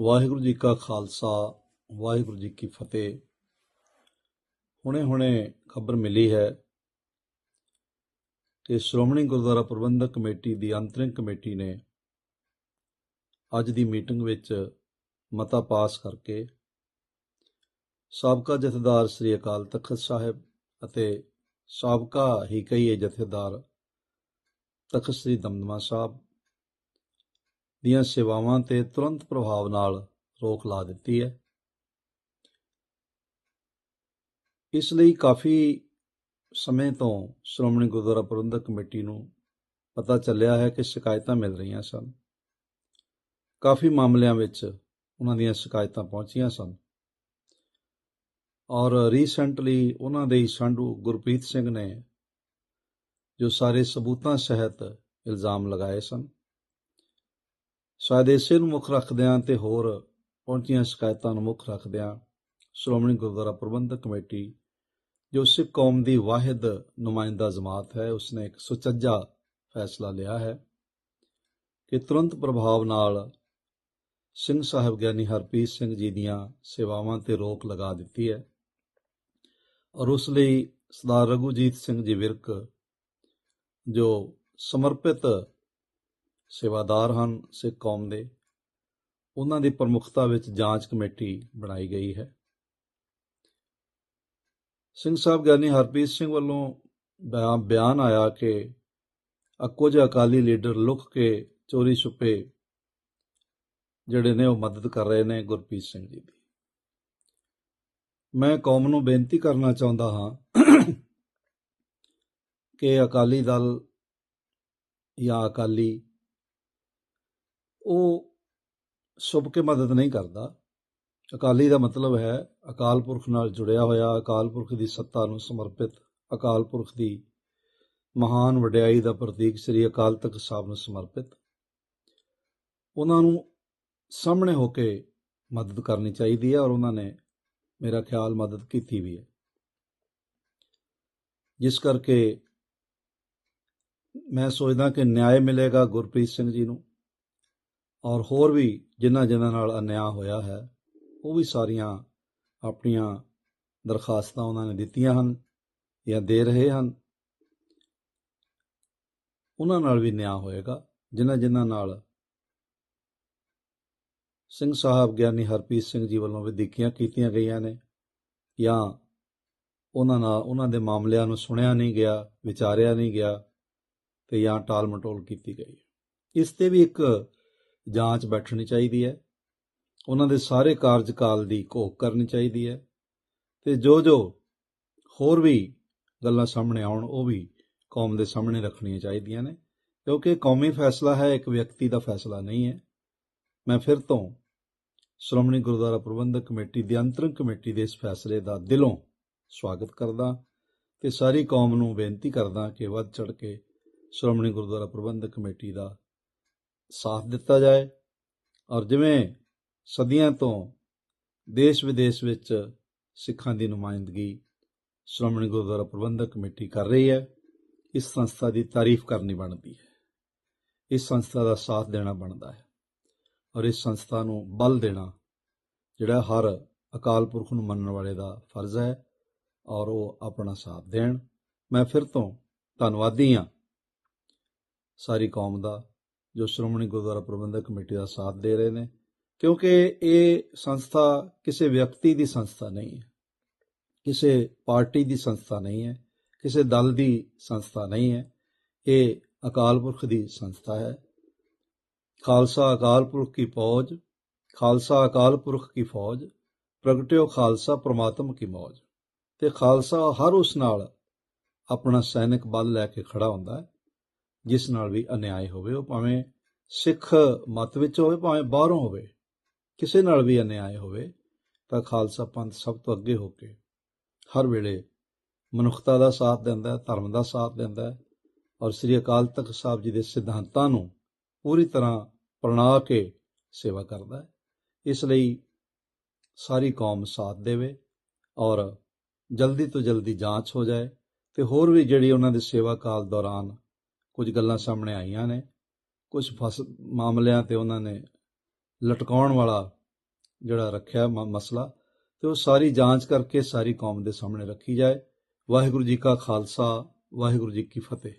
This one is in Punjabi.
ਵਾਹਿਗੁਰੂ ਜੀ ਕਾ ਖਾਲਸਾ, ਵਾਹਿਗੁਰੂ ਜੀ ਕੀ ਫਤਿਹ। ਹੁਣੇ-ਹੁਣੇ ਖਬਰ ਮਿਲੀ ਹੈ ਕਿ ਸ਼੍ਰੋਮਣੀ ਗੁਰਦੁਆਰਾ ਪ੍ਰਬੰਧਕ ਕਮੇਟੀ ਦੀ ਅੰਤਰਿੰਗ ਕਮੇਟੀ ਨੇ ਅੱਜ ਦੀ ਮੀਟਿੰਗ ਵਿੱਚ ਮਤਾ ਪਾਸ ਕਰਕੇ ਸਾਬਕਾ ਜਥੇਦਾਰ ਸ੍ਰੀ ਅਕਾਲ ਤਖਤ ਸਾਹਿਬ ਅਤੇ ਸਾਬਕਾ ਹੀ ਕਹੀਏ ਜਥੇਦਾਰ ਤਖਤ ਸ੍ਰੀ ਦਮਦਮਾ ਸਾਹਿਬ ਦੀਆਂ ਸੇਵਾਵਾਂ ਤੇ ਤੁਰੰਤ ਪ੍ਰਭਾਵ ਨਾਲ ਰੋਕ ਲਾ ਦਿੱਤੀ ਹੈ। ਇਸ ਲਈ ਕਾਫੀ ਸਮੇਂ ਤੋਂ ਸ਼੍ਰੋਮਣੀ ਗੁਰਦੁਆਰਾ ਪ੍ਰਬੰਧਕ ਕਮੇਟੀ ਨੂੰ ਪਤਾ ਚੱਲਿਆ ਹੈ ਕਿ ਸ਼ਿਕਾਇਤਾਂ ਮਿਲ ਰਹੀਆਂ ਸਨ। ਕਾਫੀ ਮਾਮਲਿਆਂ ਵਿੱਚ ਉਹਨਾਂ ਦੀਆਂ ਸ਼ਿਕਾਇਤਾਂ ਪਹੁੰਚੀਆਂ ਸਨ। ਔਰ ਰੀਸੈਂਟਲੀ ਉਹਨਾਂ ਦੇ ਹੀ ਸਾਂਢੂ ਗੁਰਪ੍ਰੀਤ ਸਿੰਘ ਨੇ ਜੋ ਸਾਰੇ ਸਬੂਤਾਂ ਸਹਿਤ ਇਲਜ਼ਾਮ ਲਗਾਏ ਸਨ। ਸ਼ਾਇਦ ਨੂੰ ਮੁੱਖ ਰੱਖਦਿਆਂ ਤੇ ਹੋਰ ਪਹੁੰਚੀਆਂ ਸ਼ਿਕਾਇਤਾਂ ਨੂੰ ਮੁੱਖ ਰੱਖਦਿਆਂ ਸ਼੍ਰੋਮਣੀ ਗੁਰਦੁਆਰਾ ਪ੍ਰਬੰਧਕ ਕਮੇਟੀ, ਜੋ ਸਿੱਖ ਕੌਮ ਦੀ ਵਾਹਿਦ ਨੁਮਾਇੰਦਾ ਜਮਾਤ ਹੈ, ਉਸਨੇ ਇੱਕ ਸੁਚੱਜਾ ਫੈਸਲਾ ਲਿਆ ਹੈ ਕਿ ਤੁਰੰਤ ਪ੍ਰਭਾਵ ਨਾਲ ਸਿੰਘ ਸਾਹਿਬ ਗਿਆਨੀ ਹਰਪ੍ਰੀਤ ਸਿੰਘ ਜੀ ਦੀਆਂ ਸੇਵਾਵਾਂ ਤੇ ਰੋਕ ਲਗਾ ਦਿੱਤੀ ਹੈ ਔਰ ਉਸ ਲਈ ਸਰਦਾਰ ਰਘੂਜੀਤ ਸਿੰਘ ਜੀ ਵਿਰਕ, ਜੋ ਸਮਰਪਿਤ ਸੇਵਾਦਾਰ ਹਨ ਸਿੱਖ ਕੌਮ ਦੇ। ਉਹਨਾਂ ਦੀ ਪ੍ਰਮੁਖਤਾ ਵਿੱਚ ਜਾਂਚ ਕਮੇਟੀ ਬਣਾਈ ਗਈ ਹੈ। ਸਿੰਘ ਸਾਹਿਬ ਗਿਆਨੀ ਹਰਪ੍ਰੀਤ ਸਿੰਘ ਵੱਲੋਂ ਬਿਆ- ਬਿਆਨ ਆਇਆ ਕਿ ਅ- ਕੁਝ ਅਕਾਲੀ ਲੀਡਰ ਲੁਕ ਕੇ ਚੋਰੀ ਛੁਪੇ ਜਿਹੜੇ ਨੇ ਉਹ ਮਦਦ ਕਰ ਰਹੇ ਨੇ ਗੁਰਪ੍ਰੀਤ ਸਿੰਘ ਜੀ ਦੀ। ਮੈਂ ਕੌਮ ਨੂੰ ਬੇਨਤੀ ਕਰਨਾ ਚਾਹੁੰਦਾ ਹਾਂ ਕਿ ਅਕਾਲੀ ਦਲ ਜਾਂ ਅਕਾਲੀ ਉਹ ਛੁਪ ਕੇ ਮਦਦ ਨਹੀਂ ਕਰਦਾ। ਅਕਾਲੀ ਦਾ ਮਤਲਬ ਹੈ ਅਕਾਲ ਪੁਰਖ ਨਾਲ ਜੁੜਿਆ ਹੋਇਆ, ਅਕਾਲ ਪੁਰਖ ਦੀ ਸੱਤਾ ਨੂੰ ਸਮਰਪਿਤ, ਅਕਾਲ ਪੁਰਖ ਦੀ ਮਹਾਨ ਵਡਿਆਈ ਦਾ ਪ੍ਰਤੀਕ ਸ੍ਰੀ ਅਕਾਲ ਤਖਤ ਸਾਹਿਬ ਨੂੰ ਸਮਰਪਿਤ। ਉਹਨਾਂ ਨੂੰ ਸਾਹਮਣੇ ਹੋ ਕੇ ਮਦਦ ਕਰਨੀ ਚਾਹੀਦੀ ਹੈ ਔਰ ਉਹਨਾਂ ਨੇ ਮੇਰਾ ਖਿਆਲ ਮਦਦ ਕੀਤੀ ਵੀ ਹੈ। ਜਿਸ ਕਰਕੇ ਮੈਂ ਸੋਚਦਾ ਕਿ ਨਿਆਂ ਮਿਲੇਗਾ ਗੁਰਪ੍ਰੀਤ ਸਿੰਘ ਜੀ ਨੂੰ। ਔਰ ਹੋਰ ਵੀ ਜਿਨ੍ਹਾਂ ਜਿਨ੍ਹਾਂ ਨਾਲ ਅਨਿਆਂ ਹੋਇਆ ਹੈ, ਉਹ ਵੀ ਸਾਰੀਆਂ ਆਪਣੀਆਂ ਦਰਖਾਸਤਾਂ ਉਹਨਾਂ ਨੇ ਦਿੱਤੀਆਂ ਹਨ ਜਾਂ ਦੇ ਰਹੇ ਹਨ। ਉਹਨਾਂ ਨਾਲ ਵੀ ਨਿਆਂ ਹੋਏਗਾ, ਜਿਨ੍ਹਾਂ ਜਿਨ੍ਹਾਂ ਨਾਲ ਸਿੰਘ ਸਾਹਿਬ ਗਿਆਨੀ ਹਰਪ੍ਰੀਤ ਸਿੰਘ ਜੀ ਵੱਲੋਂ ਵਧੀਕੀਆਂ ਕੀਤੀਆਂ ਗਈਆਂ ਨੇ ਜਾਂ ਉਹਨਾਂ ਨਾਲ ਉਹਨਾਂ ਦੇ ਮਾਮਲਿਆਂ ਨੂੰ ਸੁਣਿਆ ਨਹੀਂ ਗਿਆ, ਵਿਚਾਰਿਆ ਨਹੀਂ ਗਿਆ ਤੇ ਜਾਂ ਟਾਲ ਮਟੋਲ ਕੀਤੀ ਗਈ। ਇਸ ਤੇ ਵੀ ਇੱਕ ਜਾਂਚ ਬੈਠਣੀ ਚਾਹੀਦੀ ਹੈ। ਉਹਨਾਂ ਦੇ ਸਾਰੇ ਕਾਰਜਕਾਲ ਦੀ ਘੋਖ ਕਰਨੀ ਚਾਹੀਦੀ ਹੈ ਤੇ ਜੋ ਜੋ ਹੋਰ ਵੀ ਗੱਲਾਂ ਸਾਹਮਣੇ ਆਉਣ, ਉਹ ਵੀ ਕੌਮ ਦੇ ਸਾਹਮਣੇ ਰੱਖਣੀਆਂ ਚਾਹੀਦੀਆਂ ਨੇ। ਕਿਉਂਕਿ ਕੌਮੀ ਫੈਸਲਾ ਹੈ, ਇੱਕ ਵਿਅਕਤੀ ਦਾ ਫੈਸਲਾ ਨਹੀਂ ਹੈ। ਮੈਂ ਫਿਰ ਤੋਂ ਸ਼੍ਰੋਮਣੀ ਗੁਰਦੁਆਰਾ ਪ੍ਰਬੰਧਕ ਕਮੇਟੀ ਦੀ ਅੰਤਰਿਮ ਕਮੇਟੀ ਦੇ ਇਸ ਫੈਸਲੇ ਦਾ ਦਿਲੋਂ ਸਵਾਗਤ ਕਰਦਾ ਤੇ ਸਾਰੀ ਕੌਮ ਨੂੰ ਬੇਨਤੀ ਕਰਦਾ ਕਿ ਵੱਧ ਚੜ ਕੇ ਸ਼੍ਰੋਮਣੀ ਗੁਰਦੁਆਰਾ ਪ੍ਰਬੰਧਕ ਕਮੇਟੀ ਦਾ ਸਾਥ ਦਿੱਤਾ ਜਾਏ ਔਰ ਜਿਵੇਂ ਸਦੀਆਂ ਤੋਂ ਦੇਸ਼ ਵਿਦੇਸ਼ ਵਿੱਚ ਸਿੱਖਾਂ ਦੀ ਨੁਮਾਇੰਦਗੀ ਸ਼੍ਰੋਮਣੀ ਗੁਰਦੁਆਰਾ ਪ੍ਰਬੰਧਕ ਕਮੇਟੀ ਕਰ ਰਹੀ ਹੈ, ਇਸ ਸੰਸਥਾ ਦੀ ਤਾਰੀਫ ਕਰਨੀ ਬਣਦੀ ਹੈ। ਇਸ ਸੰਸਥਾ ਦਾ ਸਾਥ ਦੇਣਾ ਬਣਦਾ ਹੈ ਔਰ ਇਸ ਸੰਸਥਾ ਨੂੰ ਬਲ ਦੇਣਾ ਜਿਹੜਾ ਹਰ ਅਕਾਲ ਪੁਰਖ ਨੂੰ ਮੰਨਣ ਵਾਲੇ ਦਾ ਫਰਜ਼ ਹੈ ਔਰ ਉਹ ਆਪਣਾ ਸਾਥ ਦੇਣ। ਮੈਂ ਫਿਰ ਤੋਂ ਧੰਨਵਾਦੀ ਹਾਂ ਸਾਰੀ ਕੌਮ ਦਾ ਜੋ ਸ਼੍ਰੋਮਣੀ ਗੁਰਦੁਆਰਾ ਪ੍ਰਬੰਧਕ ਕਮੇਟੀ ਦਾ ਸਾਥ ਦੇ ਰਹੇ ਨੇ, ਕਿਉਂਕਿ ਇਹ ਸੰਸਥਾ ਕਿਸੇ ਵਿਅਕਤੀ ਦੀ ਸੰਸਥਾ ਨਹੀਂ ਹੈ, ਕਿਸੇ ਪਾਰਟੀ ਦੀ ਸੰਸਥਾ ਨਹੀਂ ਹੈ, ਕਿਸੇ ਦਲ ਦੀ ਸੰਸਥਾ ਨਹੀਂ ਹੈ, ਇਹ ਅਕਾਲ ਪੁਰਖ ਦੀ ਸੰਸਥਾ ਹੈ। ਖਾਲਸਾ ਅਕਾਲ ਪੁਰਖ ਕੀ ਫੌਜ, ਖਾਲਸਾ ਅਕਾਲ ਪੁਰਖ ਕੀ ਫੌਜ, ਪ੍ਰਗਟਿਓ ਖਾਲਸਾ ਪ੍ਰਮਾਤਮ ਕੀ ਮੌਜ। ਤੇ ਖਾਲਸਾ ਹਰ ਉਸ ਨਾਲ ਆਪਣਾ ਸੈਨਿਕ ਬਲ ਲੈ ਕੇ ਖੜਾ ਹੁੰਦਾ ਹੈ ਜਿਸ ਨਾਲ ਵੀ ਅਨਿਆਏ ਹੋਵੇ, ਉਹ ਭਾਵੇਂ ਸਿੱਖ ਮਤ ਵਿੱਚ ਹੋਵੇ, ਭਾਵੇਂ ਬਾਹਰੋਂ ਹੋਵੇ, ਕਿਸੇ ਨਾਲ ਵੀ ਅਨਿਆਏ ਹੋਵੇ, ਤਾਂ ਖਾਲਸਾ ਪੰਥ ਸਭ ਤੋਂ ਅੱਗੇ ਹੋ ਕੇ ਹਰ ਵੇਲੇ ਮਨੁੱਖਤਾ ਦਾ ਸਾਥ ਦਿੰਦਾ ਹੈ, ਧਰਮ ਦਾ ਸਾਥ ਦਿੰਦਾ ਹੈ ਔਰ ਸ੍ਰੀ ਅਕਾਲ ਤਖਤ ਸਾਹਿਬ ਜੀ ਦੇ ਸਿਧਾਂਤਾਂ ਨੂੰ ਪੂਰੀ ਤਰ੍ਹਾਂ ਪ੍ਰਣਾ ਕੇ ਸੇਵਾ ਕਰਦਾ ਹੈ। ਇਸ ਲਈ ਸਾਰੀ ਕੌਮ ਸਾਥ ਦੇਵੇ ਔਰ ਜਲਦੀ ਤੋਂ ਜਲਦੀ ਜਾਂਚ ਹੋ ਜਾਏ ਤੇ ਹੋਰ ਵੀ ਜਿਹੜੀ ਉਹਨਾਂ ਦੇ ਸੇਵਾ ਕਾਲ ਦੌਰਾਨ ਕੁਝ ਗੱਲਾਂ ਸਾਹਮਣੇ ਆਈਆਂ ਨੇ, ਕੁਝ ਫਸ, ਮਾਮਲਿਆਂ ਤੇ ਉਹਨਾਂ ਨੇ ਲਟਕਾਉਣ ਵਾਲਾ ਜਿਹੜਾ ਰੱਖਿਆ ਮ- ਮਸਲਾ, ਤੇ ਉਹ ਸਾਰੀ ਜਾਂਚ ਕਰਕੇ ਸਾਰੀ ਕੌਮ ਦੇ ਸਾਹਮਣੇ ਰੱਖੀ ਜਾਏ। ਵਾਹਿਗੁਰੂ ਜੀ ਕਾ ਖਾਲਸਾ, ਵਾਹਿਗੁਰੂ ਜੀ ਕੀ ਫਤਿਹ।